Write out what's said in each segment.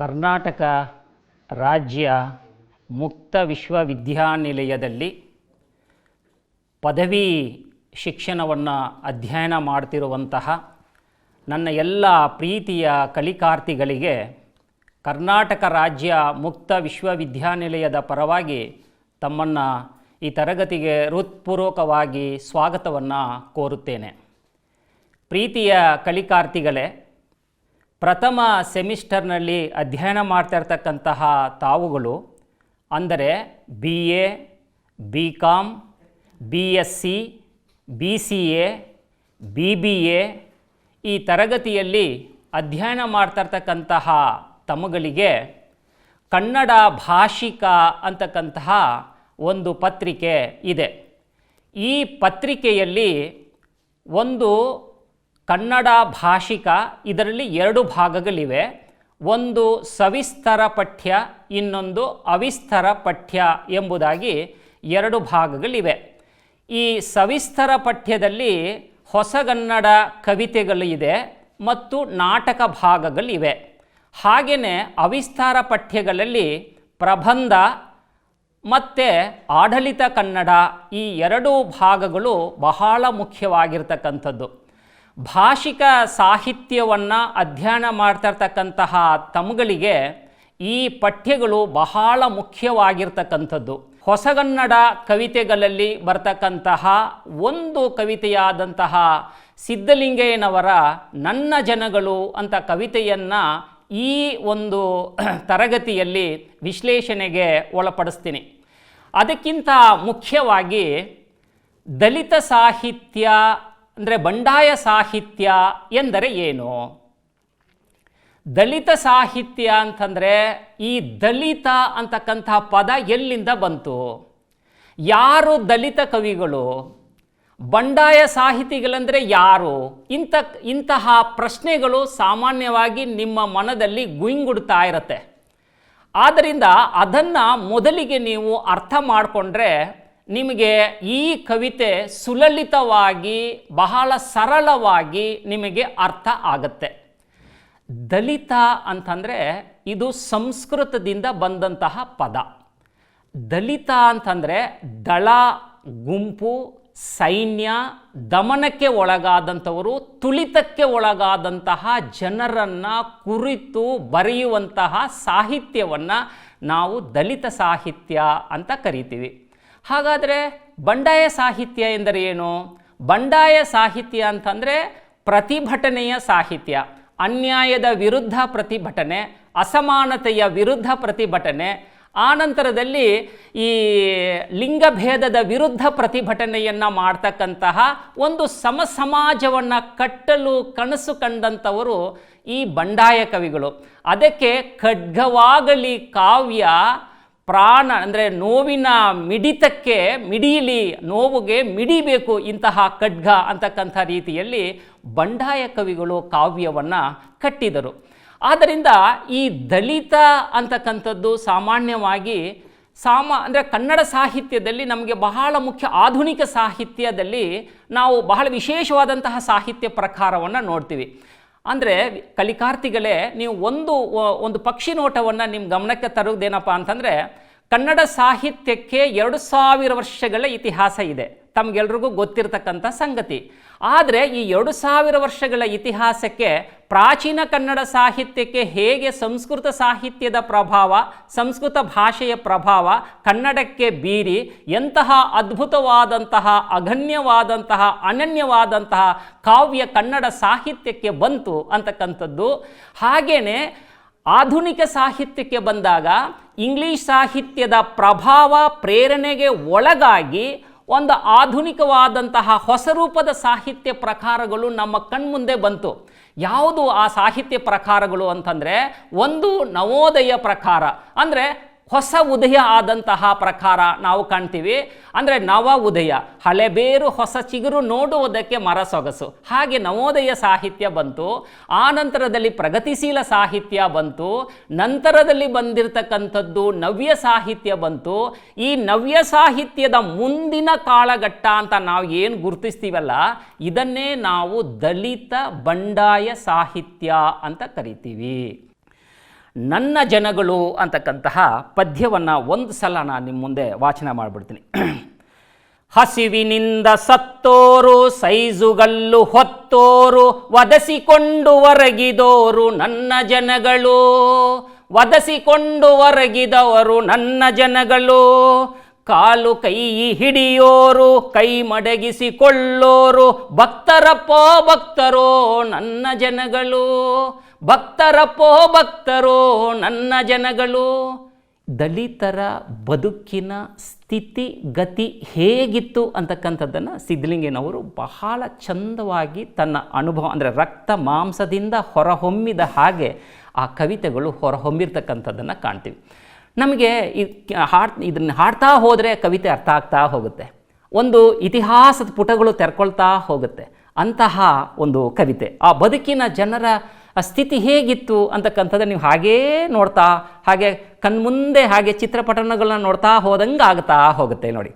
ಕರ್ನಾಟಕ ರಾಜ್ಯ ಮುಕ್ತ ವಿಶ್ವವಿದ್ಯಾನಿಲಯದಲ್ಲಿ ಪದವಿ ಶಿಕ್ಷಣವನ್ನು ಅಧ್ಯಯನ ಮಾಡ್ತಿರುವಂತಹ ನನ್ನ ಎಲ್ಲ ಪ್ರೀತಿಯ ಕಲಿಕಾರ್ಥಿಗಳಿಗೆ ಕರ್ನಾಟಕ ರಾಜ್ಯ ಮುಕ್ತ ವಿಶ್ವವಿದ್ಯಾನಿಲಯದ ಪರವಾಗಿ ತಮ್ಮನ್ನು ಈ ತರಗತಿಗೆ ಹೃತ್ಪೂರ್ವಕವಾಗಿ ಸ್ವಾಗತವನ್ನು ಕೋರುತ್ತೇನೆ. ಪ್ರೀತಿಯ ಕಲಿಕಾರ್ಥಿಗಳೇ ಪ್ರಥಮ ಸೆಮಿಸ್ಟರ್ನಲ್ಲಿ ಅಧ್ಯಯನ ಮಾಡ್ತಾ ಇರ್ತಕ್ಕಂತಹ ತಾವುಗಳು, ಅಂದರೆ B A B com B S C B C A B B A ಈ ತರಗತಿಯಲ್ಲಿ ಅಧ್ಯಯನ ಮಾಡ್ತಾ ಇರ್ತಕ್ಕಂತಹ ತಮಗಳಿಗೆ ಕನ್ನಡ ಭಾಷಿಕ ಅಂತಕ್ಕಂತಹ ಒಂದು ಪತ್ರಿಕೆ ಇದೆ. ಈ ಪತ್ರಿಕೆಯಲ್ಲಿ ಒಂದು ಕನ್ನಡ ಭಾಷಿಕ ಇದರಲ್ಲಿ ಎರಡು ಭಾಗಗಳಿವೆ. ಒಂದು ಸವಿಸ್ತರ ಪಠ್ಯ, ಇನ್ನೊಂದು ಅವಿಸ್ತರ ಪಠ್ಯ ಎಂಬುದಾಗಿ ಎರಡು ಭಾಗಗಳಿವೆ. ಈ ಸವಿಸ್ತರ ಪಠ್ಯದಲ್ಲಿ ಹೊಸಗನ್ನಡ ಕವಿತೆಗಳಿದೆ ಮತ್ತು ನಾಟಕ ಭಾಗಗಳಿವೆ. ಹಾಗೆಯೇ ಅವಿಸ್ತಾರ ಪಠ್ಯಗಳಲ್ಲಿ ಪ್ರಬಂಧ ಮತ್ತು ಆಡಳಿತ ಕನ್ನಡ ಈ ಎರಡೂ ಭಾಗಗಳು ಬಹಳ ಮುಖ್ಯವಾಗಿರ್ತಕ್ಕಂಥದ್ದು. ಭಾಷಿಕ ಸಾಹಿತ್ಯವನ್ನು ಅಧ್ಯಯನ ಮಾಡ್ತಾ ಇರ್ತಕ್ಕಂತಹ ತಮ್ಗಳಿಗೆ ಈ ಪಠ್ಯಗಳು ಬಹಳ ಮುಖ್ಯವಾಗಿರ್ತಕ್ಕಂಥದ್ದು. ಹೊಸಗನ್ನಡ ಕವಿತೆಗಳಲ್ಲಿ ಬರ್ತಕ್ಕಂತಹ ಒಂದು ಕವಿತೆಯಾದಂತಹ ಸಿದ್ಧಲಿಂಗಯ್ಯನವರ ನನ್ನ ಜನಗಳು ಅಂತ ಕವಿತೆಯನ್ನು ಈ ಒಂದು ತರಗತಿಯಲ್ಲಿ ವಿಶ್ಲೇಷಣೆಗೆ ಒಳಪಡಿಸ್ತೀನಿ. ಅದಕ್ಕಿಂತ ಮುಖ್ಯವಾಗಿ ದಲಿತ ಸಾಹಿತ್ಯ ಅಂದರೆ ಬಂಡಾಯ ಸಾಹಿತ್ಯ ಎಂದರೆ ಏನು? ದಲಿತ ಸಾಹಿತ್ಯ ಅಂತಂದರೆ ಈ ದಲಿತ ಅಂತಕ್ಕಂಥ ಪದ ಎಲ್ಲಿಂದ ಬಂತು? ಯಾರು ದಲಿತ ಕವಿಗಳು? ಬಂಡಾಯ ಸಾಹಿತಿಗಳಂದರೆ ಯಾರು? ಇಂಥ ಇಂತಹ ಪ್ರಶ್ನೆಗಳು ಸಾಮಾನ್ಯವಾಗಿ ನಿಮ್ಮ ಮನದಲ್ಲಿ ಗುಯಿಂಗುಡ್ತಾ ಇರತ್ತೆ. ಆದ್ದರಿಂದ ಅದನ್ನು ಮೊದಲಿಗೆ ನೀವು ಅರ್ಥ ಮಾಡಿಕೊಂಡ್ರೆ ನಿಮಗೆ ಈ ಕವಿತೆ ಸುಲಲಿತವಾಗಿ, ಬಹಳ ಸರಳವಾಗಿ ನಿಮಗೆ ಅರ್ಥ ಆಗತ್ತೆ. ದಲಿತ ಅಂತಂದರೆ ಇದು ಸಂಸ್ಕೃತದಿಂದ ಬಂದಂತಹ ಪದ. ದಲಿತ ಅಂತಂದರೆ ದಳ, ಗುಂಪು, ಸೈನ್ಯ, ದಮನಕ್ಕೆ ಒಳಗಾದಂಥವರು, ತುಳಿತಕ್ಕೆ ಒಳಗಾದಂತಹ ಜನರನ್ನು ಕುರಿತು ಬರೆಯುವಂತಹ ಸಾಹಿತ್ಯವನ್ನು ನಾವು ದಲಿತ ಸಾಹಿತ್ಯ ಅಂತ ಕರಿತೀವಿ. ಹಾಗಾದರೆ ಬಂಡಾಯ ಸಾಹಿತ್ಯ ಎಂದರೆ ಏನು? ಬಂಡಾಯ ಸಾಹಿತ್ಯ ಅಂತಂದರೆ ಪ್ರತಿಭಟನೆಯ ಸಾಹಿತ್ಯ, ಅನ್ಯಾಯದ ವಿರುದ್ಧ ಪ್ರತಿಭಟನೆ, ಅಸಮಾನತೆಯ ವಿರುದ್ಧ ಪ್ರತಿಭಟನೆ ಆನಂತರದಲ್ಲಿ ಈ ಲಿಂಗಭೇದದ ವಿರುದ್ಧ ಪ್ರತಿಭಟನೆಯನ್ನು ಮಾಡ್ತಕ್ಕಂತಹ ಒಂದು ಸಮ ಸಮಾಜವನ್ನು ಕಟ್ಟಲು ಕನಸು ಕಂಡಂಥವರು ಈ ಬಂಡಾಯ ಕವಿಗಳು. ಅದಕ್ಕೆ ಖಡ್ಗವಾಗಲಿ ಕಾವ್ಯ ಪ್ರಾಣ ಅಂದರೆ ನೋವಿನ ಮಿಡಿತಕ್ಕೆ ಮಿಡಿಯಲಿ ನೋವುಗೆ ಮಿಡಿಬೇಕು ಇಂತಹ ಖಡ್ಗ ಅಂತಕ್ಕಂಥ ರೀತಿಯಲ್ಲಿ ಬಂಡಾಯ ಕವಿಗಳು ಕಾವ್ಯವನ್ನು ಕಟ್ಟಿದರು. ಆದ್ದರಿಂದ ಈ ದಲಿತ ಅಂತಕ್ಕಂಥದ್ದು ಸಾಮಾನ್ಯವಾಗಿ ಸಾಮ ಅಂದರೆ ಕನ್ನಡ ಸಾಹಿತ್ಯದಲ್ಲಿ ನಮಗೆ ಬಹಳ ಮುಖ್ಯ ಆಧುನಿಕ ಸಾಹಿತ್ಯದಲ್ಲಿ ನಾವು ಬಹಳ ವಿಶೇಷವಾದಂತಹ ಸಾಹಿತ್ಯ ಪ್ರಕಾರವನ್ನು ನೋಡ್ತೀವಿ. ಅಂದರೆ ಕಲಿಕಾರ್ಥಿಗಳೇ ನೀವು ಒಂದು ಒಂದು ಪಕ್ಷಿ ನೋಟವನ್ನು ನಿಮ್ಮ ಗಮನಕ್ಕೆ ತರೋದೇನಪ್ಪ ಅಂತಂದರೆ ಕನ್ನಡ ಸಾಹಿತ್ಯಕ್ಕೆ ಎರಡು ಸಾವಿರ ವರ್ಷಗಳ ಇತಿಹಾಸ ಇದೆ. ತಮಗೆಲ್ರಿಗೂ ಗೊತ್ತಿರತಕ್ಕಂಥ ಸಂಗತಿ. ಆದರೆ ಈ ಎರಡು ಸಾವಿರ ವರ್ಷಗಳ ಇತಿಹಾಸಕ್ಕೆ ಪ್ರಾಚೀನ ಕನ್ನಡ ಸಾಹಿತ್ಯಕ್ಕೆ ಹೇಗೆ ಸಂಸ್ಕೃತ ಸಾಹಿತ್ಯದ ಪ್ರಭಾವ, ಸಂಸ್ಕೃತ ಭಾಷೆಯ ಪ್ರಭಾವ ಕನ್ನಡಕ್ಕೆ ಬೀರಿ ಎಂತಹ ಅದ್ಭುತವಾದಂತಹ, ಅಗಣ್ಯವಾದಂತಹ, ಅನನ್ಯವಾದಂತಹ ಕಾವ್ಯ ಕನ್ನಡ ಸಾಹಿತ್ಯಕ್ಕೆ ಬಂತು ಅಂತಕ್ಕಂಥದ್ದು. ಹಾಗೆಯೇ ಆಧುನಿಕ ಸಾಹಿತ್ಯಕ್ಕೆ ಬಂದಾಗ ಇಂಗ್ಲೀಷ್ ಸಾಹಿತ್ಯದ ಪ್ರಭಾವ ಪ್ರೇರಣೆಗೆ ಒಳಗಾಗಿ ಒಂದು ಆಧುನಿಕವಾದಂತಹ ಹೊಸ ರೂಪದ ಸಾಹಿತ್ಯ ಪ್ರಕಾರಗಳು ನಮ್ಮ ಕಣ್ಮುಂದೆ ಬಂತು. ಯಾವುದು ಆ ಸಾಹಿತ್ಯ ಪ್ರಕಾರಗಳು ಅಂತಂದರೆ ಒಂದು ನವೋದಯ ಪ್ರಕಾರ. ಅಂದರೆ ಹೊಸ ಉದಯ ಆದಂತಹ ಪ್ರಕಾರ ನಾವು ಕಾಣ್ತೀವಿ. ಅಂದರೆ ನವ ಉದಯ ಹಳೆಬೇರು ಹೊಸ ಚಿಗುರು ನೋಡುವುದಕ್ಕೆ ಮರ ಸೊಗಸು ಹಾಗೆ ನವೋದಯ ಸಾಹಿತ್ಯ ಬಂತು, ಆ ನಂತರದಲ್ಲಿ ಪ್ರಗತಿಶೀಲ ಸಾಹಿತ್ಯ ಬಂತು, ನಂತರದಲ್ಲಿ ಬಂದಿರತಕ್ಕಂಥದ್ದು ನವ್ಯ ಸಾಹಿತ್ಯ ಬಂತು. ಈ ನವ್ಯ ಸಾಹಿತ್ಯದ ಮುಂದಿನ ಕಾಲಘಟ್ಟ ಅಂತ ನಾವು ಏನು ಗುರುತಿಸ್ತೀವಲ್ಲ, ಇದನ್ನೇ ನಾವು ದಲಿತ ಬಂಡಾಯ ಸಾಹಿತ್ಯ ಅಂತ ಕರಿತೀವಿ. ನನ್ನ ಜನಗಳು ಅಂತಕ್ಕಂತಹ ಪದ್ಯವನ್ನು ಒಂದು ಸಲ ನಾನು ನಿಮ್ಮ ಮುಂದೆ ವಾಚನ ಮಾಡಿಬಿಡ್ತೀನಿ. ಹಸಿವಿನಿಂದ ಸತ್ತೋರು, ಸೈಜುಗಲ್ಲು ಹೊತ್ತೋರು ವದಸಿಕೊಂಡು ಒರಗಿದೋರು ನನ್ನ ಜನಗಳು. ವದಸಿಕೊಂಡು ಒರಗಿದವರು ನನ್ನ ಜನಗಳು. ಕಾಲು ಕೈ ಹಿಡಿಯೋರು, ಕೈ ಮಡಗಿಸಿಕೊಳ್ಳೋರು ಭಕ್ತರಪ್ಪೋ ಭಕ್ತರೋ ನನ್ನ ಜನಗಳು. ಭಕ್ತರಪ್ಪೋ ಭಕ್ತರೋ ನನ್ನ ಜನಗಳು. ದಲಿತರ ಬದುಕಿನ ಸ್ಥಿತಿ, ಗತಿ ಹೇಗಿತ್ತು ಅಂತಕ್ಕಂಥದ್ದನ್ನು ಸಿದ್ಧಲಿಂಗೇನವರು ಬಹಳ ಚಂದವಾಗಿ ತನ್ನ ಅನುಭವ ಅಂದರೆ ರಕ್ತ ಮಾಂಸದಿಂದ ಹೊರಹೊಮ್ಮಿದ ಹಾಗೆ ಆ ಕವಿತೆಗಳು ಹೊರಹೊಮ್ಮಿರ್ತಕ್ಕಂಥದ್ದನ್ನು ಕಾಣ್ತೀವಿ. ನಮಗೆ ಈ ಹಾಡ್ ಇದನ್ನು ಹಾಡ್ತಾ ಹೋದರೆ ಕವಿತೆ ಅರ್ಥ ಆಗ್ತಾ ಹೋಗುತ್ತೆ. ಒಂದು ಇತಿಹಾಸದ ಪುಟಗಳು ತೆರ್ಕೊಳ್ತಾ ಹೋಗುತ್ತೆ. ಅಂತಹ ಒಂದು ಕವಿತೆ. ಆ ಬದುಕಿನ ಜನರ ಸ್ಥಿತಿ ಹೇಗಿತ್ತು ಅಂತಕ್ಕಂಥದ್ದು ನೀವು ಹಾಗೇ ನೋಡ್ತಾ, ಹಾಗೆ ಕಣ್ಮುಂದೆ ಹಾಗೆ ಚಿತ್ರಪಟಗಳನ್ನ ನೋಡ್ತಾ ಹೋದಂಗೆ ಆಗ್ತಾ ಹೋಗುತ್ತೆ ನೋಡಿ.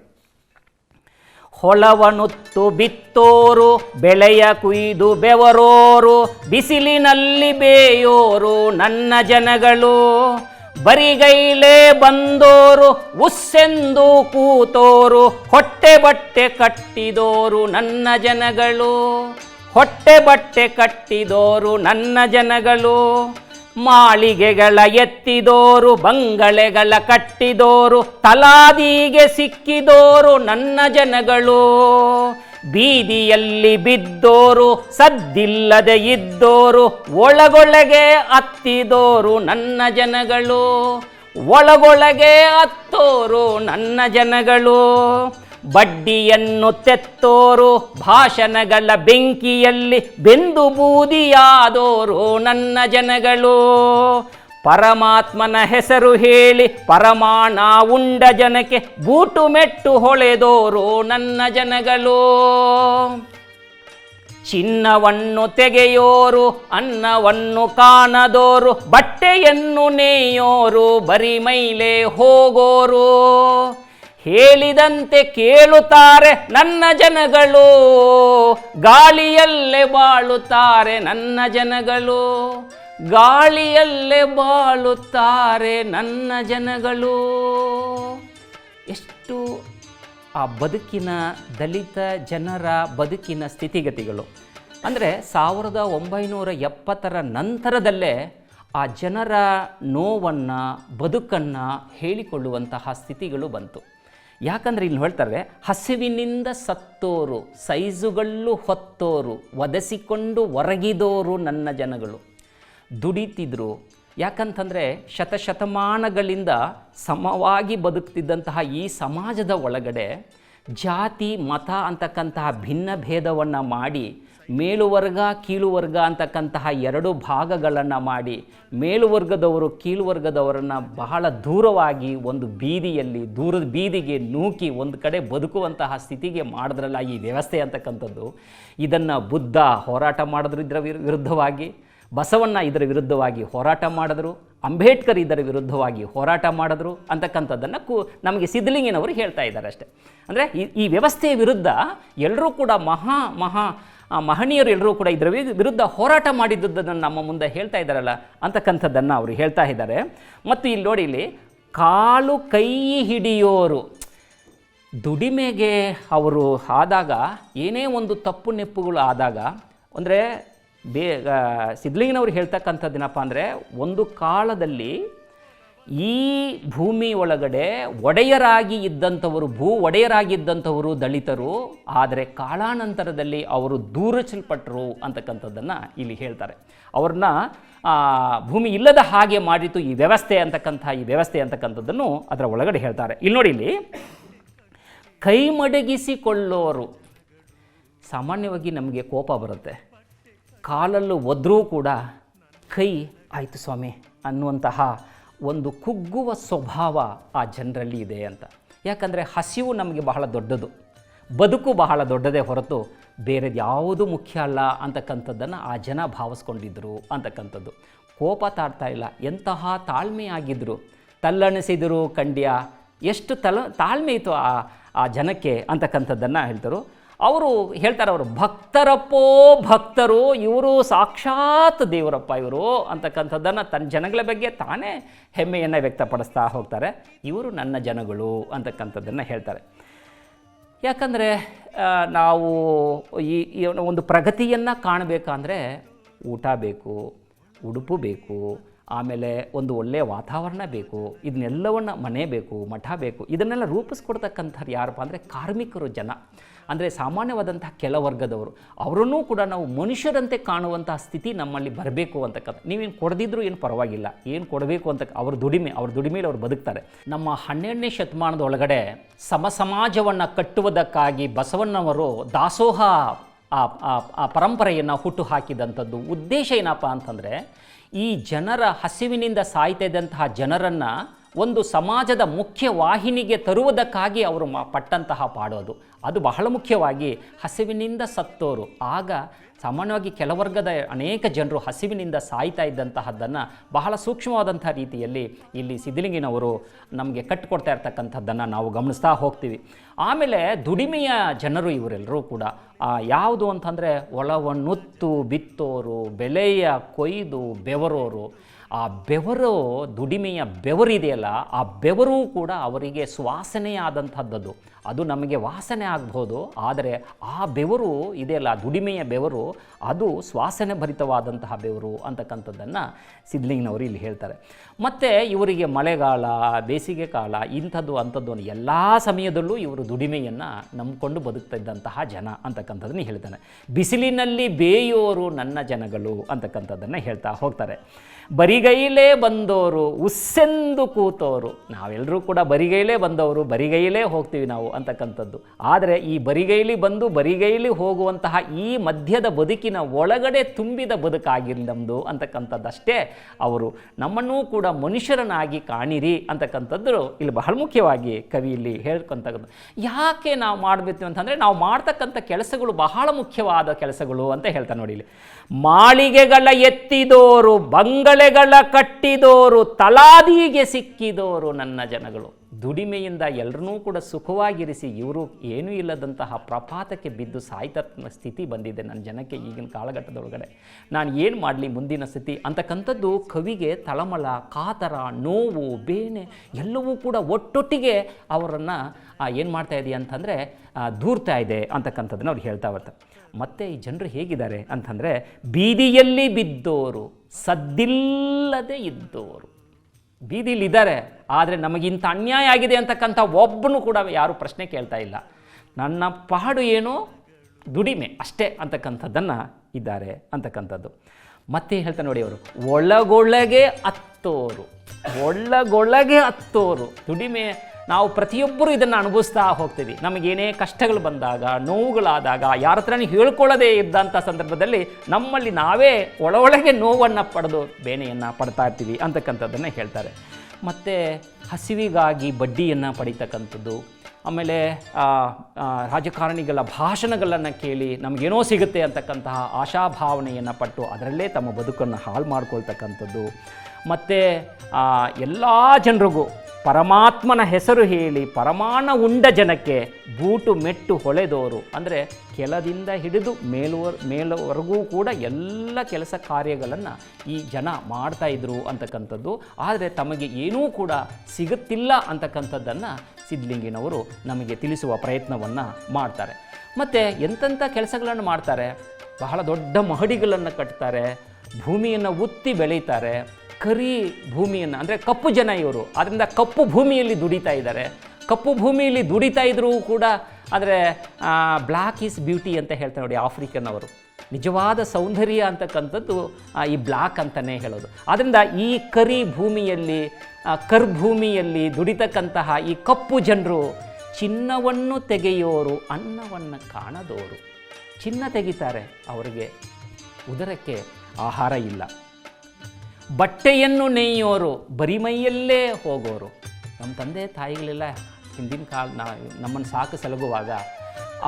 ಹೊಳವನುತ್ತು ಬಿತ್ತೋರು, ಬೆಳೆಯ ಕುಯ್ದು ಬೆವರೋರು, ಬಿಸಿಲಿನಲ್ಲಿ ಬೇಯೋರು ನನ್ನ ಜನಗಳು. ಬರಿಗೈಲೇ ಬಂದೋರು, ಉಸ್ಸೆಂದು ಕೂತೋರು, ಹೊಟ್ಟೆ ಬಟ್ಟೆ ಕಟ್ಟಿದೋರು ನನ್ನ ಜನಗಳು. ಹೊಟ್ಟೆ ಬಟ್ಟೆ ಕಟ್ಟಿದೋರು ನನ್ನ ಜನಗಳು, ಮಾಳಿಗೆಗಳ ಎತ್ತಿದೋರು, ಬಂಗಳೆಗಳ ಕಟ್ಟಿದೋರು, ತಲಾದಿಗೆ ಸಿಕ್ಕಿದೋರು ನನ್ನ ಜನಗಳು. ಬೀದಿಯಲ್ಲಿ ಬಿದ್ದೋರು, ಸದ್ದಿಲ್ಲದೆ ಇದ್ದೋರು, ಒಳಗೊಳಗೆ ಹತ್ತಿದೋರು ನನ್ನ ಜನಗಳು. ಒಳಗೊಳಗೆ ಹತ್ತೋರು ನನ್ನ ಜನಗಳು. ಬಡ್ಡಿಯನ್ನು ತೆತ್ತೋರು, ಭಾಷಣಗಳ ಬೆಂಕಿಯಲ್ಲಿ ಬೆಂದು ಬೂದಿಯಾದೋರು ನನ್ನ ಜನಗಳು. ಪರಮಾತ್ಮನ ಹೆಸರು ಹೇಳಿ ಪರಮಾಣ ಉಂಡ ಜನಕ್ಕೆ ಬೂಟು ಮೆಟ್ಟು ಹೊಳೆದೋರು ನನ್ನ ಜನಗಳು. ಚಿನ್ನವನ್ನು ತೆಗೆಯೋರು, ಅನ್ನವನ್ನು ಕಾಣದೋರು, ಬಟ್ಟೆಯನ್ನು ನೇಯೋರು, ಬರಿ ಮೈಲೆ ಹೋಗೋರು. ಹೇಳಿದಂತೆ ಕೇಳುತ್ತಾರೆ ನನ್ನ ಜನಗಳು, ಗಾಳಿಯಲ್ಲೇ ಬಾಳುತ್ತಾರೆ ನನ್ನ ಜನಗಳು, ಗಾಳಿಯಲ್ಲೇ ಬಾಳುತ್ತಾರೆ ನನ್ನ ಜನಗಳು. ಎಷ್ಟು ಆ ಬದುಕಿನ ದಲಿತ ಜನರ ಬದುಕಿನ ಸ್ಥಿತಿಗತಿಗಳು. ಅಂದರೆ ಸಾವಿರದ ಒಂಬೈನೂರ ಎಪ್ಪತ್ತರ ನಂತರದಲ್ಲೇ ಆ ಜನರ ನೋವನ್ನು, ಬದುಕನ್ನು ಹೇಳಿಕೊಳ್ಳುವಂತಹ ಸ್ಥಿತಿಗಳು ಬಂತು. ಯಾಕಂದರೆ ಇಲ್ಲಿ ಹೇಳ್ತಾರೆ, ಹಸಿವಿನಿಂದ ಸತ್ತೋರು ಸೈಜುಗಳು ಹೊತ್ತೋರು ಒದಸಿಕೊಂಡು ಒರಗಿದೋರು ನನ್ನ ಜನಗಳು. ದುಡಿತಿದ್ರು, ಯಾಕಂತಂದರೆ ಶತಶತಮಾನಗಳಿಂದ ಸಮವಾಗಿ ಬದುಕ್ತಿದ್ದಂತಹ ಈ ಸಮಾಜದ ಒಳಗಡೆ ಜಾತಿ, ಮತ ಅಂತಕ್ಕಂತಹ ಭಿನ್ನ ಭೇದವನ್ನು ಮಾಡಿ ಮೇಲುವರ್ಗ ಕೀಳುವರ್ಗ ಅಂತಕ್ಕಂತಹ ಎರಡು ಭಾಗಗಳನ್ನು ಮಾಡಿ ಮೇಲುವರ್ಗದವರು ಕೀಳುವರ್ಗದವರನ್ನು ಬಹಳ ದೂರವಾಗಿ ಒಂದು ಬೀದಿಯಲ್ಲಿ, ದೂರದ ಬೀದಿಗೆ ನೂಕಿ ಒಂದು ಕಡೆ ಬದುಕುವಂತಹ ಸ್ಥಿತಿಗೆ ಮಾಡಿದ್ರಲ್ಲ ಈ ವ್ಯವಸ್ಥೆ ಅಂತಕ್ಕಂಥದ್ದು. ಇದನ್ನು ಬುದ್ಧ ಹೋರಾಟ ಮಾಡಿದ್ರು ಇದರ ವಿರು- ವಿರುದ್ಧವಾಗಿ, ಬಸವಣ್ಣ ಇದರ ವಿರುದ್ಧವಾಗಿ ಹೋರಾಟ ಮಾಡಿದ್ರು, ಅಂಬೇಡ್ಕರ್ ಇದರ ವಿರುದ್ಧವಾಗಿ ಹೋರಾಟ ಮಾಡಿದ್ರು ಅಂತಕ್ಕಂಥದ್ದನ್ನು ಕು, ನಮಗೆ ಸಿದ್ಧಲಿಂಗನವರು ಹೇಳ್ತಾ ಇದ್ದಾರೆ ಅಷ್ಟೇ. ಅಂದರೆ ಈ ವ್ಯವಸ್ಥೆಯ ವಿರುದ್ಧ ಎಲ್ಲರೂ ಕೂಡ ಮಹಾ ಮಹಾ ಆ ಮಹನೀಯರು ಎಲ್ಲರೂ ಕೂಡ ಇದರ ವಿರುದ್ಧ ಹೋರಾಟ ಮಾಡಿದ್ದನ್ನು ನಮ್ಮ ಮುಂದೆ ಹೇಳ್ತಾ ಇದ್ದಾರಲ್ಲ, ಅಂತಕ್ಕಂಥದ್ದನ್ನು ಅವರು ಹೇಳ್ತಾ ಇದ್ದಾರೆ. ಮತ್ತು ಇಲ್ಲಿ ನೋಡಿ ಇಲ್ಲಿ, ಕಾಲು ಕೈ ಹಿಡಿಯೋರು. ದುಡಿಮೆಗೆ ಅವರು ಆದಾಗ, ಏನೇ ಒಂದು ತಪ್ಪು ನೆಪ್ಪುಗಳು ಆದಾಗ, ಅಂದರೆ ಬೇ ಸಿದ್ಲಿಂಗನವ್ರು ಹೇಳ್ತಕ್ಕಂಥದ್ದು ಹೇಳ್ತಕ್ಕಂಥದ್ದೇನಪ್ಪ ಅಂದರೆ, ಒಂದು ಕಾಲದಲ್ಲಿ ಈ ಭೂಮಿ ಒಳಗಡೆ ಒಡೆಯರಾಗಿ ಇದ್ದಂಥವರು, ಭೂ ಒಡೆಯರಾಗಿದ್ದಂಥವರು ದಲಿತರು, ಆದರೆ ಕಾಲಾನಂತರದಲ್ಲಿ ಅವರು ದೂರಚಲ್ಪಟ್ಟರು ಅಂತಕ್ಕಂಥದ್ದನ್ನು ಇಲ್ಲಿ ಹೇಳ್ತಾರೆ. ಅವ್ರನ್ನ ಭೂಮಿ ಇಲ್ಲದ ಹಾಗೆ ಮಾಡಿತು ಈ ವ್ಯವಸ್ಥೆ ಅಂತಕ್ಕಂಥ, ಈ ವ್ಯವಸ್ಥೆ ಅಂತಕ್ಕಂಥದ್ದನ್ನು ಅದರ ಒಳಗಡೆ ಹೇಳ್ತಾರೆ. ಇಲ್ಲಿ ನೋಡಿ ಇಲ್ಲಿ, ಕೈ ಮಡಗಿಸಿಕೊಳ್ಳೋರು, ಸಾಮಾನ್ಯವಾಗಿ ನಮಗೆ ಕೋಪ ಬರುತ್ತೆ. ಕಾಲಲ್ಲೂ ಒದ್ರೂ ಕೂಡ, ಕೈ, ಆಯಿತು ಸ್ವಾಮಿ ಅನ್ನುವಂತಹ ಒಂದು ಕುಗ್ಗುವ ಸ್ವಭಾವ ಆ ಜನರಲ್ಲಿ ಇದೆ ಅಂತ. ಯಾಕಂದರೆ ಹಸಿವು ನಮಗೆ ಬಹಳ ದೊಡ್ಡದು. ಬದುಕು ಬಹಳ ದೊಡ್ಡದೇ ಹೊರತು ಬೇರೆದು ಯಾವುದು ಮುಖ್ಯ ಅಲ್ಲ ಅಂತಕ್ಕಂಥದ್ದನ್ನು ಆ ಜನ ಭಾವಿಸ್ಕೊಂಡಿದ್ದರು ಅಂತಕ್ಕಂಥದ್ದು. ಕೋಪ ತಾಡ್ತಾ ಇಲ್ಲ. ಎಂತಹ ತಾಳ್ಮೆಯಾಗಿದ್ದರು ತಲ್ಲಣಿಸಿದರು ಖಂಡ್ಯ. ಎಷ್ಟು ತಲ ತಾಳ್ಮೆ ಇತ್ತು ಆ ಆ ಜನಕ್ಕೆ ಅಂತಕ್ಕಂಥದ್ದನ್ನು ಹೇಳ್ತಾರೆ. ಅವರು ಹೇಳ್ತಾರೆ, ಅವರು ಭಕ್ತರಪ್ಪೋ, ಭಕ್ತರು, ಇವರು ಸಾಕ್ಷಾತ್ ದೇವರಪ್ಪ ಇವರು ಅಂತಕ್ಕಂಥದ್ದನ್ನು ತನ್ನ ಜನಗಳ ಬಗ್ಗೆ ತಾನೇ ಹೆಮ್ಮೆಯನ್ನು ವ್ಯಕ್ತಪಡಿಸ್ತಾ ಹೋಗ್ತಾರೆ. ಇವರು ನನ್ನ ಜನಗಳು ಅಂತಕ್ಕಂಥದ್ದನ್ನು ಹೇಳ್ತಾರೆ. ಯಾಕಂದರೆ ನಾವು ಈ ಒಂದು ಪ್ರಗತಿಯನ್ನು ಕಾಣಬೇಕಂದ್ರೆ ಊಟ ಬೇಕು, ಉಡುಪು ಬೇಕು ಆಮೇಲೆ ಒಂದು ಒಳ್ಳೆಯ ವಾತಾವರಣ ಬೇಕು, ಇದನ್ನೆಲ್ಲವನ್ನ ಮನೆ ಬೇಕು, ಮಠ ಬೇಕು, ಇದನ್ನೆಲ್ಲ ರೂಪಿಸ್ಕೊಡ್ತಕ್ಕಂಥವ್ರು ಯಾರಪ್ಪ ಅಂದರೆ ಕಾರ್ಮಿಕರು ಜನ. ಅಂದರೆ ಕೆಲ ವರ್ಗದವರು. ಅವರನ್ನೂ ಕೂಡ ನಾವು ಮನುಷ್ಯರಂತೆ ಕಾಣುವಂಥ ಸ್ಥಿತಿ ನಮ್ಮಲ್ಲಿ ಬರಬೇಕು ಅಂತಕ್ಕಂಥ. ನೀವೇನು ಕೊಡದಿದ್ರೂ ಏನು ಪರವಾಗಿಲ್ಲ. ಏನು ಕೊಡಬೇಕು ಅಂತ ಅವ್ರ ದುಡಿಮೆ, ಅವ್ರ ದುಡಿಮೆಯಲ್ಲಿ ಅವ್ರು ಬದುಕ್ತಾರೆ. ನಮ್ಮ ಹನ್ನೆರಡನೇ ಶತಮಾನದ ಒಳಗಡೆ ಸಮ ಸಮಾಜವನ್ನು ಕಟ್ಟುವುದಕ್ಕಾಗಿ ಬಸವಣ್ಣವರು ದಾಸೋಹ ಆ ಪರಂಪರೆಯನ್ನು ಹುಟ್ಟು ಹಾಕಿದಂಥದ್ದು. ಉದ್ದೇಶ ಏನಪ್ಪ ಅಂತಂದರೆ ಈ ಜನರ ಹಸಿವಿನಿಂದ ಸಾಯ್ತಾ ಇದ್ದಂತಹ ಜನರನ್ನು ಒಂದು ಸಮಾಜದ ಮುಖ್ಯ ವಾಹಿನಿಗೆ ತರುವುದಕ್ಕಾಗಿ ಅವರು ಮಾ ಪಟ್ಟಂತಹ ಪಾಡೋದು ಅದು. ಬಹಳ ಮುಖ್ಯವಾಗಿ ಹಸಿವಿನಿಂದ ಸತ್ತೋರು. ಆಗ ಸಾಮಾನ್ಯವಾಗಿ ಕೆಲವರ್ಗದ ಅನೇಕ ಜನರು ಹಸಿವಿನಿಂದ ಸಾಯ್ತಾ ಇದ್ದಂತಹದ್ದನ್ನು ಬಹಳ ಸೂಕ್ಷ್ಮವಾದಂಥ ರೀತಿಯಲ್ಲಿ ಇಲ್ಲಿ ಸಿದ್ಧಲಿಂಗಿನವರು ನಮಗೆ ಕಟ್ಟಿಕೊಡ್ತಾ ಇರ್ತಕ್ಕಂಥದ್ದನ್ನು ನಾವು ಗಮನಿಸ್ತಾ ಹೋಗ್ತೀವಿ. ಆಮೇಲೆ ದುಡಿಮೆಯ ಜನರು ಇವರೆಲ್ಲರೂ ಕೂಡ ಯಾವುದು ಅಂತಂದರೆ ಒಳವನ್ನುತ್ತು ಬಿತ್ತೋರು, ಬೆಲೆಯ ಕೊಯ್ದು, ಬೆವರೋರು ಆ ಬೆವರು ದುಡಿಮೆಯ ಬೆವರಿದೆಯಲ್ಲ ಆ ಬೆವರು ಕೂಡ ಅವರಿಗೆ ಸುವಾಸನೆಯಾದಂಥದ್ದು ಅದು ನಮಗೆ ವಾಸನೆ ಆಗ್ಬೋದು, ಆದರೆ ಆ ಬೆವರು ಇದೆಯಲ್ಲ, ದುಡಿಮೆಯ ಬೆವರು, ಅದು ಸ್ವಾಸನೆ ಭರಿತವಾದಂತಹ ಬೆವರು ಅಂತಕ್ಕಂಥದ್ದನ್ನು ಸಿದ್ಲಿಂಗ್ನವರು ಇಲ್ಲಿ ಹೇಳ್ತಾರೆ. ಮತ್ತು ಇವರಿಗೆ ಮಳೆಗಾಲ, ಬೇಸಿಗೆ ಕಾಲ, ಇಂಥದ್ದು ಅಂಥದ್ದು ಎಲ್ಲ ಸಮಯದಲ್ಲೂ ಇವರು ದುಡಿಮೆಯನ್ನು ನಂಬಿಕೊಂಡು ಬದುಕ್ತಿದ್ದಂತಹ ಜನ ಅಂತಕ್ಕಂಥದ್ದನ್ನು ಹೇಳ್ತಾನೆ. ಬಿಸಿಲಿನಲ್ಲಿ ಬೇಯೋರು ನನ್ನ ಜನಗಳು ಅಂತಕ್ಕಂಥದ್ದನ್ನು ಹೇಳ್ತಾ ಹೋಗ್ತಾರೆ. ಬರಿಗೈಲೇ ಬಂದವರು ಉಸ್ಸೆಂದು ಕೂತೋರು. ನಾವೆಲ್ಲರೂ ಕೂಡ ಬರಿಗೈಲೇ ಬಂದವರು, ಬರಿಗೈಲೇ ಹೋಗ್ತೀವಿ ನಾವು ಅಂತಕ್ಕಂಥದ್ದು. ಆದರೆ ಈ ಬರಿಗೈಲಿ ಬಂದು ಬರಿಗೈಲಿ ಹೋಗುವಂತಹ ಈ ಮಧ್ಯದ ಬದುಕಿನ ಒಳಗಡೆ ತುಂಬಿದ ಬದುಕಾಗಿರಲಿ ನಮ್ಮದು ಅಂತಕ್ಕಂಥದ್ದಷ್ಟೇ ಅವರು ನಮ್ಮನ್ನೂ ಕೂಡ ಮನುಷ್ಯರನ್ನಾಗಿ ಕಾಣಿರಿ ಅಂತಕ್ಕಂಥದ್ದು ಇಲ್ಲಿ ಬಹಳ ಮುಖ್ಯವಾಗಿ ಕವಿ ಇಲ್ಲಿ ಹೇಳ್ಕೊಂತಕ್ಕಂಥ ಯಾಕೆ ನಾವು ಮಾಡಬೇಕು ಅಂತಂದರೆ ನಾವು ಮಾಡ್ತಕ್ಕಂಥ ಕೆಲಸಗಳು ಬಹಳ ಮುಖ್ಯವಾದ ಕೆಲಸಗಳು ಅಂತ ಹೇಳ್ತಾರೆ ನೋಡಿ ಇಲ್ಲಿ. ಮಾಳಿಗೆಗಳ ಎತ್ತಿದೋರು ಬಂಗಳೆಗಳ ಕಟ್ಟಿದೋರು, ತಲಾದಿಗೆ ಸಿಕ್ಕಿದೋರು ನನ್ನ ಜನಗಳು. ದುಡಿಮೆಯಿಂದ ಎಲ್ಲರನ್ನೂ ಕೂಡ ಸುಖವಾಗಿರಿಸಿ ಇವರು ಏನೂ ಇಲ್ಲದಂತಹ ಪ್ರಪಾತಕ್ಕೆ ಬಿದ್ದು ಸಾಯ್ತ ಸ್ಥಿತಿ ಬಂದಿದೆ ನನ್ನ ಜನಕ್ಕೆ ಈಗಿನ ಕಾಲಘಟ್ಟದೊಳಗಡೆ. ನಾನು ಏನು ಮಾಡಲಿ ಮುಂದಿನ ಸ್ಥಿತಿ? ಅಂತಕ್ಕಂಥದ್ದು ಕವಿಗೆ ತಳಮಳ, ಕಾತರ, ನೋವು, ಬೇನೆ ಎಲ್ಲವೂ ಕೂಡ ಒಟ್ಟೊಟ್ಟಿಗೆ ಅವರನ್ನು ಏನು ಮಾಡ್ತಾ ಇದೆಯಾ? ಅಂತಂದರೆ ದೂರ್ತಾ ಇದೆ, ಅಂತಕ್ಕಂಥದ್ದನ್ನು ಅವ್ರು ಹೇಳ್ತಾ ಬರ್ತಾರೆ. ಮತ್ತು ಈ ಜನರು ಹೇಗಿದ್ದಾರೆ ಅಂತಂದರೆ, ಬೀದಿಯಲ್ಲಿ ಬಿದ್ದೋರು. ಸದ್ದಿಲ್ಲದೆ ಇದ್ದೋರು. ಬೀದಿಲಿದ್ದಾರೆ, ಆದರೆ ನಮಗಿಂತ ಅನ್ಯಾಯ ಆಗಿದೆ ಅಂತಕ್ಕಂಥ ಒಬ್ಬನು ಕೂಡ ಯಾರೂ ಪ್ರಶ್ನೆ ಕೇಳ್ತಾ ಇಲ್ಲ. ನನ್ನ ಪಾಡು ಏನು ದುಡಿಮೆ ಅಷ್ಟೇ ಅಂತಕ್ಕಂಥದ್ದನ್ನು ಇದ್ದಾರೆ ಅಂತಕ್ಕಂಥದ್ದು. ಮತ್ತೆ ಹೇಳ್ತಾ ನೋಡಿ ಅವರು, ಒಳಗೊಳಗೆ ಹತ್ತೋರು ಒಳಗೊಳಗೆ ಹತ್ತೋರು ದುಡಿಮೆ ನಾವು ಪ್ರತಿಯೊಬ್ಬರು ಇದನ್ನು ಅನುಭವಿಸ್ತಾ ಹೋಗ್ತೀವಿ. ನಮಗೇನೇ ಕಷ್ಟಗಳು ಬಂದಾಗ, ನೋವುಗಳಾದಾಗ, ಯಾರ ಹತ್ರನೂ ಹೇಳ್ಕೊಳ್ಳದೇ ಇದ್ದಂಥ ಸಂದರ್ಭದಲ್ಲಿ ನಮ್ಮಲ್ಲಿ ನಾವೇ ಒಳ ಒಳಗೆ ನೋವನ್ನು ಪಡೆದು ಬೇನೆಯನ್ನು ಪಡ್ತಾ ಇರ್ತೀವಿ ಅಂತಕ್ಕಂಥದ್ದನ್ನು ಹೇಳ್ತಾರೆ. ಮತ್ತು ಹಸಿವಿಗಾಗಿ ಬಡ್ಡಿಯನ್ನು ಪಡಿತಕ್ಕಂಥದ್ದು, ಆಮೇಲೆ ರಾಜಕಾರಣಿಗಳ ಭಾಷಣಗಳನ್ನು ಕೇಳಿ ನಮಗೇನೋ ಸಿಗುತ್ತೆ ಅಂತಕ್ಕಂತಹ ಆಶಾಭಾವನೆಯನ್ನು ಪಟ್ಟು ಅದರಲ್ಲೇ ತಮ್ಮ ಬದುಕನ್ನು ಹಾಳು ಮಾಡ್ಕೊಳ್ತಕ್ಕಂಥದ್ದು. ಮತ್ತು ಎಲ್ಲ ಜನರಿಗೂ ಪರಮಾತ್ಮನ ಹೆಸರು ಹೇಳಿ ಪರಮಾಣ ಉಂಡ ಜನಕ್ಕೆ ಬೂಟು ಮೆಟ್ಟು ಹೊಳೆದೋರು. ಅಂದರೆ ಕೆಲದಿಂದ ಹಿಡಿದು ಮೇಲುವರ್ ಮೇಲವರೆಗೂ ಕೂಡ ಎಲ್ಲ ಕೆಲಸ ಕಾರ್ಯಗಳನ್ನು ಈ ಜನ ಮಾಡ್ತಾ ಇದ್ರು ಅಂತಕ್ಕಂಥದ್ದು. ಆದರೆ ತಮಗೆ ಏನೂ ಕೂಡ ಸಿಗುತ್ತಿಲ್ಲ ಅಂತಕ್ಕಂಥದ್ದನ್ನು ಸಿದ್ಧಲಿಂಗಿನವರು ನಮಗೆ ತಿಳಿಸುವ ಪ್ರಯತ್ನವನ್ನು ಮಾಡ್ತಾರೆ. ಮತ್ತು ಎಂತೆಂಥ ಕೆಲಸಗಳನ್ನು ಮಾಡ್ತಾರೆ? ಬಹಳ ದೊಡ್ಡ ಮಹಡಿಗಳನ್ನು ಕಟ್ತಾರೆ, ಭೂಮಿಯನ್ನು ಉತ್ತಿ ಬೆಳೀತಾರೆ ಕರಿ ಭೂಮಿಯನ್ನು, ಅಂದರೆ ಕಪ್ಪು ಜನ ಇವರು. ಆದ್ದರಿಂದ ಕಪ್ಪು ಭೂಮಿಯಲ್ಲಿ ದುಡಿತಾ ಇದ್ದಾರೆ. ಕಪ್ಪು ಭೂಮಿಯಲ್ಲಿ ದುಡಿತಾ ಇದ್ದರೂ ಕೂಡ ಆದರೆ ಬ್ಲ್ಯಾಕ್ ಈಸ್ ಬ್ಯೂಟಿ ಅಂತ ಹೇಳ್ತಾರೆ ನೋಡಿ ಆಫ್ರಿಕನ್ ಅವರು ನಿಜವಾದ ಸೌಂದರ್ಯ ಅಂತಕ್ಕಂಥದ್ದು ಈ ಬ್ಲ್ಯಾಕ್ ಅಂತಲೇ ಹೇಳೋದು. ಆದ್ದರಿಂದ ಈ ಕರಿ ಭೂಮಿಯಲ್ಲಿ ಕರ್ ಕರ್ಭೂಮಿಯಲ್ಲಿ ದುಡಿತಕ್ಕಂತಹ ಈ ಕಪ್ಪು ಜನರು ಚಿನ್ನವನ್ನು ತೆಗೆಯೋರು, ಅನ್ನವನ್ನು ಕಾಣದೋರು. ಚಿನ್ನ ತೆಗಿತಾರೆ, ಅವರಿಗೆ ಉದರಕ್ಕೆ ಆಹಾರ ಇಲ್ಲ. ಬಟ್ಟೆಯನ್ನು ನೇಯೋರು ಬರಿಮೈಯಲ್ಲೇ ಹೋಗೋರು. ನಮ್ಮ ತಂದೆ ತಾಯಿಗಳೆಲ್ಲ ಹಿಂದಿನ ಕಾಲ ನಮ್ಮನ್ನು ಸಾಕು ಸಲಗುವಾಗ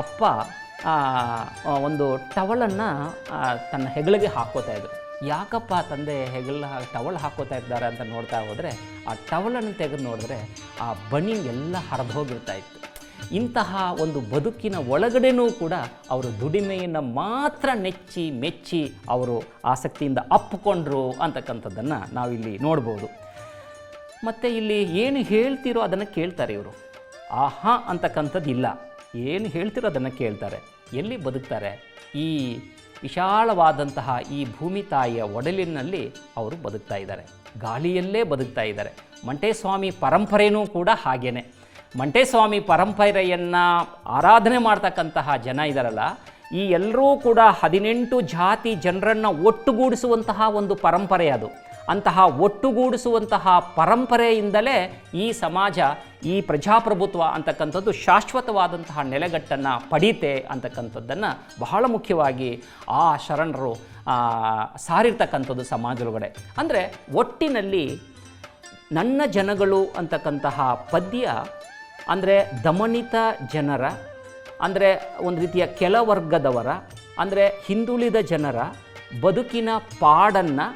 ಅಪ್ಪ ಒಂದು ಟವಲನ್ನು ತನ್ನ ಹೆಗಲಿಗೆ ಹಾಕೋತಾ ಇದ್ರು. ಯಾಕಪ್ಪ ತಂದೆ ಹೆಗಲ, ಟವಲ್ ಹಾಕೋತಾ ಇದ್ದಾರೆ ಅಂತ ನೋಡ್ತಾ ಹೋದರೆ, ಆ ಟವಲನ್ನು ತೆಗೆದು ನೋಡಿದ್ರೆ ಆ ಬನಿ ಎಲ್ಲ ಹರಿದೋಗಿರ್ತಾ ಇತ್ತು. ಇಂತಹ ಒಂದು ಬದುಕಿನ ಒಳಗಡೆನೂ ಕೂಡ ಅವರು ದುಡಿಮೆಯನ್ನು ಮಾತ್ರ ನೆಚ್ಚಿ ಮೆಚ್ಚಿ ಅವರು ಆಸಕ್ತಿಯಿಂದ ಅಪ್ಪಿಕೊಂಡ್ರು ಅಂತಕ್ಕಂಥದ್ದನ್ನು ನಾವಿಲ್ಲಿ ನೋಡ್ಬೋದು. ಮತ್ತು ಇಲ್ಲಿ ಏನು ಹೇಳ್ತಿರೋ ಅದನ್ನು ಕೇಳ್ತಾರೆ ಇವರು. ಆಹಾ ಅಂತಕ್ಕಂಥದ್ದು ಇಲ್ಲ ಏನು ಹೇಳ್ತಿರೋ ಅದನ್ನು ಕೇಳ್ತಾರೆ. ಎಲ್ಲಿ ಬದುಕ್ತಾರೆ? ಈ ವಿಶಾಲವಾದಂತಹ ಈ ಭೂಮಿ ತಾಯಿಯ ಒಡಲಿನಲ್ಲಿ ಅವರು ಬದುಕ್ತಾ ಇದ್ದಾರೆ. ಗಾಳಿಯಲ್ಲೇ ಬದುಕ್ತಾ ಇದ್ದಾರೆ. ಮಂಟೇಸ್ವಾಮಿ ಪರಂಪರೆಯೂ ಕೂಡ ಹಾಗೇನೆ. ಮಂಟೇಸ್ವಾಮಿ ಪರಂಪರೆಯನ್ನು ಆರಾಧನೆ ಮಾಡ್ತಕ್ಕಂತಹ ಜನ ಇದ್ದಾರಲ್ಲ ಈ ಎಲ್ಲರೂ ಕೂಡ ಹದಿನೆಂಟು ಜಾತಿ ಜನರನ್ನು ಒಟ್ಟುಗೂಡಿಸುವಂತಹ ಒಂದು ಪರಂಪರೆ ಅದು. ಅಂತಹ ಒಟ್ಟುಗೂಡಿಸುವಂತಹ ಪರಂಪರೆಯಿಂದಲೇ ಈ ಸಮಾಜ, ಈ ಪ್ರಜಾಪ್ರಭುತ್ವ ಅಂತಕ್ಕಂಥದ್ದು ಶಾಶ್ವತವಾದಂತಹ ನೆಲೆಗಟ್ಟನ್ನು ಪಡೀತೆ ಅಂತಕ್ಕಂಥದ್ದನ್ನು ಬಹಳ ಮುಖ್ಯವಾಗಿ ಆ ಶರಣರು ಸಾರಿರ್ತಕ್ಕಂಥದ್ದು ಸಮಾಜದೊಳಗಡೆ. ಅಂದರೆ ಒಟ್ಟಿನಲ್ಲಿ ನನ್ನ ಜನಗಳು ಅಂತಕ್ಕಂತಹ ಪದ್ಯ ಅಂದರೆ ದಮನಿತ ಜನರ, ಅಂದರೆ ಒಂದು ರೀತಿಯ ಕೆಳವರ್ಗದವರ ಅಂದರೆ ಹಿಂದುಳಿದ ಜನರ ಬದುಕಿನ ಪಾಡನ್ನು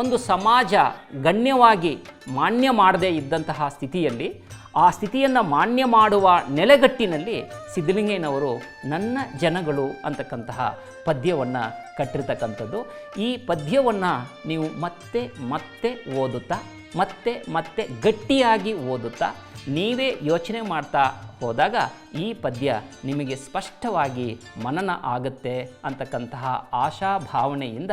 ಒಂದು ಸಮಾಜ ಗಣ್ಯವಾಗಿ ಮಾನ್ಯ ಮಾಡದೇ ಇದ್ದಂತಹ ಸ್ಥಿತಿಯಲ್ಲಿ ಆ ಸ್ಥಿತಿಯನ್ನು ಮಾನ್ಯ ಮಾಡುವ ನೆಲೆಗಟ್ಟಿನಲ್ಲಿ ಸಿದ್ದಲಿಂಗಯ್ಯನವರು ನನ್ನ ಜನಗಳು ಅಂತಕ್ಕಂತಹ ಪದ್ಯವನ್ನು ಕಟ್ಟಿರ್ತಕ್ಕಂಥದ್ದು. ಈ ಪದ್ಯವನ್ನು ನೀವು ಮತ್ತೆ ಮತ್ತೆ ಓದುತ್ತಾ ಮತ್ತೆ ಮತ್ತೆ ಗಟ್ಟಿಯಾಗಿ ಓದುತ್ತಾ ನೀವೇ ಯೋಚನೆ ಮಾಡ್ತಾ ಹೋದಾಗ ಈ ಪದ್ಯ ನಿಮಗೆ ಸ್ಪಷ್ಟವಾಗಿ ಮನನ ಆಗುತ್ತೆ ಅಂತಕ್ಕಂತಹ ಆಶಾಭಾವನೆಯಿಂದ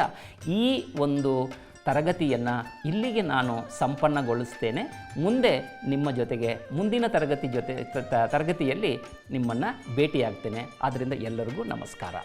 ಈ ಒಂದು ತರಗತಿಯನ್ನು ಇಲ್ಲಿಗೆ ನಾನು ಸಂಪನ್ನಗೊಳಿಸ್ತೇನೆ. ಮುಂದೆ ನಿಮ್ಮ ಜೊತೆಗೆ ಮುಂದಿನ ತರಗತಿ ಜೊತೆ ತರಗತಿಯಲ್ಲಿ ನಿಮ್ಮನ್ನು ಭೇಟಿಯಾಗ್ತೇನೆ. ಆದ್ದರಿಂದ ಎಲ್ಲರಿಗೂ ನಮಸ್ಕಾರ.